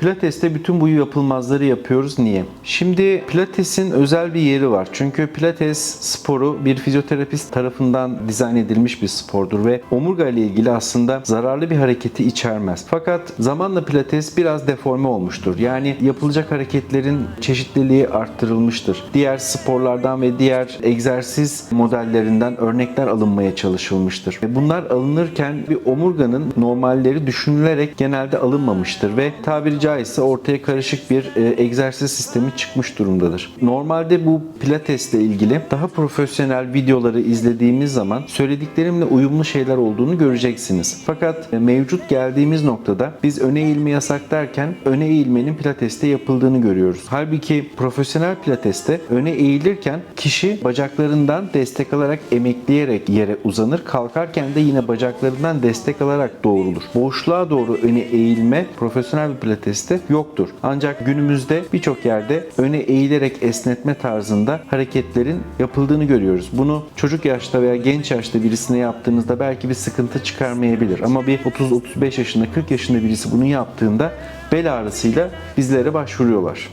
Pilates'te bütün bu yapılmazları yapıyoruz. Niye? Şimdi Pilates'in özel bir yeri var. Çünkü Pilates sporu bir fizyoterapist tarafından dizayn edilmiş bir spordur ve omurga ile ilgili aslında zararlı bir hareketi içermez. Fakat zamanla Pilates biraz deforme olmuştur. Yani yapılacak hareketlerin çeşitliliği arttırılmıştır. Diğer sporlardan ve diğer egzersiz modellerinden örnekler alınmaya çalışılmıştır. Ve bunlar alınırken bir omurganın normalleri düşünülerek genelde alınmamıştır ve tabiri caizse ortaya karışık bir e, egzersiz sistemi çıkmış durumdadır. Normalde bu pilates ile ilgili daha profesyonel videoları izlediğimiz zaman söylediklerimle uyumlu şeyler olduğunu göreceksiniz. Fakat e, mevcut geldiğimiz noktada biz öne eğilme yasak derken öne eğilmenin pilateste yapıldığını görüyoruz. Halbuki profesyonel pilateste öne eğilirken kişi bacaklarından destek alarak emekleyerek yere uzanır. Kalkarken de yine bacaklarından destek alarak doğrulur. Boşluğa doğru öne eğilme profesyonel bir pilateste yoktur. Ancak günümüzde birçok yerde öne eğilerek esnetme tarzında hareketlerin yapıldığını görüyoruz. Bunu çocuk yaşta veya genç yaşta birisine yaptığınızda belki bir sıkıntı çıkarmayabilir. Ama bir 30-35 yaşında 40 yaşında birisi bunu yaptığında bel ağrısıyla bizlere başvuruyorlar.